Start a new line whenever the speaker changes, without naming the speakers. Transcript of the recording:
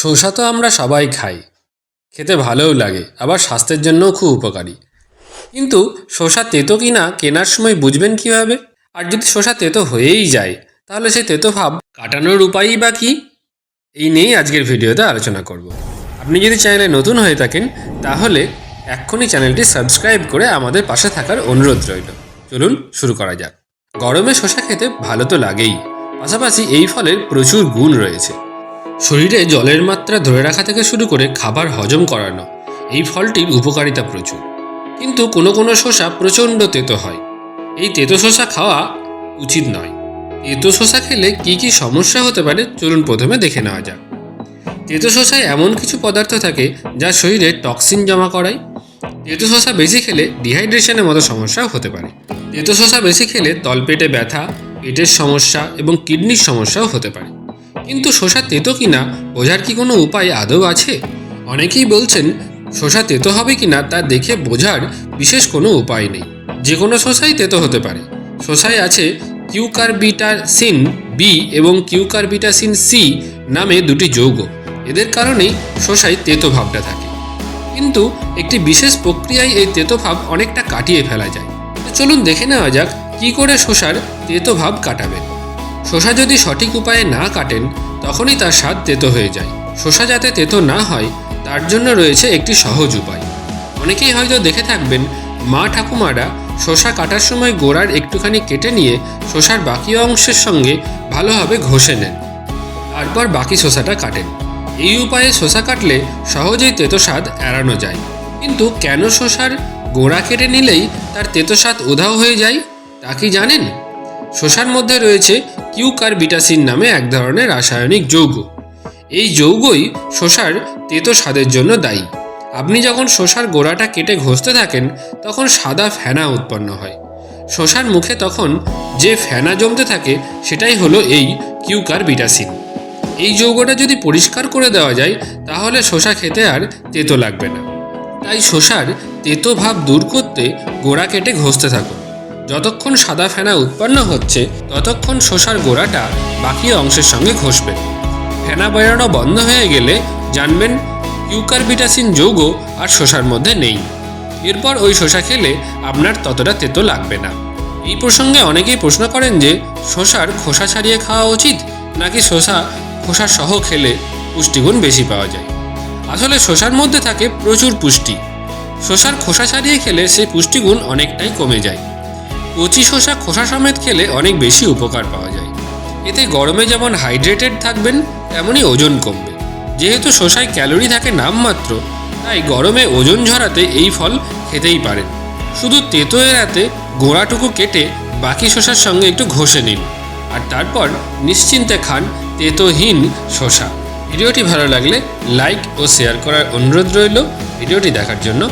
শসা তো আমরা সবাই খাই। খেতে ভালোও লাগে, আবার স্বাস্থ্যের জন্যও খুব উপকারী। কিন্তু শসা তেতো কি না কেনার সময় বুঝবেন কীভাবে? আর যদি শসা তেতো হয়েই যায়, তাহলে সেই তেতো ভাব কাটানোর উপায়ই বা কী? এই নিয়েই আজকের ভিডিওতে আলোচনা করব। আপনি যদি চ্যানেলে নতুন হয়ে থাকেন, তাহলে এক্ষুনি চ্যানেলটি সাবস্ক্রাইব করে আমাদের পাশে থাকার অনুরোধ রইল। চলুন শুরু করা যাক। গরমে শসা খেতে ভালো তো লাগেই, পাশাপাশি এই ফলের প্রচুর গুণ রয়েছে। শরীরে জলের মাত্রা ধরে রাখা থেকে শুরু করে খাবার হজম করানো, এই ফলটির উপকারিতা প্রচুর। কিন্তু কোনো কোনো শসা প্রচণ্ড তেতো হয়। এই তেতো শসা খাওয়া উচিত নয়। তেতো শসা খেলে কি কি সমস্যা হতে পারে চলুন প্রথমে দেখে নেওয়া যাক। তেতো শসায় এমন কিছু পদার্থ থাকে যা শরীরে টক্সিন জমা করায়। তেতো শসা বেশি খেলে ডিহাইড্রেশনের মতো সমস্যাও হতে পারে। তেতো শসা বেশি খেলে তলপেটে ব্যথা, পেটের সমস্যা এবং কিডনির সমস্যাও হতে পারে। কিন্তু শসা তেতো কিনা? বোঝার কি কোনো উপায় আদৌ আছে? অনেকেই বলছেন শসা তেতো হবে কিনা তা দেখে বোঝার বিশেষ কোনো উপায় নেই। যে কোনো শসাই তেতো হতে পারে। শসায় আছে কিউকারবিটাসিন বি এবং কিউকারবিটাসিন সি নামে দুটি যৌগ। এদের কারণেই শসায় তেতো ভাবটা থাকে। কিন্তু একটি বিশেষ প্রক্রিয়ায় এই তেতো ভাব অনেকটা কাটিয়ে ফেলা যায়। তো চলুন দেখে নেওয়া যাক, কী করে শসার তেতো ভাব কাটাবেন। শসা যদি সঠিক উপায়ে না কাটেন, তখনই তার স্বাদ তেতো হয়ে যায়। শসা যাতে তেতো না হয়, তার জন্য রয়েছে একটি সহজ উপায়। অনেকেই হয়তো দেখে থাকবেন, মা ঠাকুমারা শসা কাটার সময় গোড়ার একটুখানি কেটে নিয়ে শসার বাকি অংশের সঙ্গে ভালোভাবে ঘষে নেন। তারপর বাকি শসাটা কাটেন। এই উপায়ে শসা কাটলে সহজেই তেতো স্বাদ এড়ানো যায়। কিন্তু কেন শসার গোড়া কেটে নিলেই তার তেতো স্বাদ উধাও হয়ে যায়, তা কি জানেন? শসার মধ্যে রয়েছে কিউকারবিটাসিন নামে এক ধরনের রাসায়নিক যৌগ। এই যৌগই শসার তেতো স্বাদের জন্য দায়ী। আপনি যখন শসার গোড়াটা কেটে ঘষতে থাকেন, তখন সাদা ফেনা উৎপন্ন হয়। শসার মুখে তখন যে ফেনা জমতে থাকে, সেটাই হলো এই কিউকারবিটাসিন এই যৌগটা যদি পরিষ্কার করে দেওয়া যায়, তাহলে শসা খেতে আর তেতো লাগবে না। তাই শসার তেতো ভাব দূর করতে গোড়া কেটে ঘষতে থাকুন। যতক্ষণ সাদা ফেনা উৎপন্ন হচ্ছে, ততক্ষণ শসার গোড়াটা বাকি অংশের সঙ্গে ঘষবে। ফেনা বেরোনো বন্ধ হয়ে গেলে জানবেন ইউকারবিটাসিন যৌগ আর শসার মধ্যে নেই। এরপর ওই শসা খেলে আপনার ততটা তেতো লাগবে না। এই প্রসঙ্গে অনেকেই প্রশ্ন করেন যে শসার খোসা ছাড়িয়ে খাওয়া উচিত, নাকি শসা খোসা সহ খেলে পুষ্টিগুণ বেশি পাওয়া যায়? আসলে শসার মধ্যে থাকে প্রচুর পুষ্টি। শসার খোসা ছাড়িয়ে খেলে সেই পুষ্টিগুণ অনেকটাই কমে যায়। কচি শসা খোসা সমেত খেলে অনেক বেশি উপকার পাওয়া যায়। এতে গরমে যেমন হাইড্রেটেড থাকবেন, তেমনই ওজন কমবে। যেহেতু শসায় ক্যালোরি থাকে নামমাত্র, তাই গরমে ওজন ঝরাতে এই ফল খেতেই পারেন। শুধু তেতো এড়াতে গোড়াটুকু কেটে বাকি শসার সঙ্গে একটু ঘষে নিন। আর তারপর নিশ্চিন্তে খান তেতোহীন শসা। ভিডিওটি ভালো লাগলে লাইক ও শেয়ার করার অনুরোধ রইল। ভিডিওটি দেখার জন্য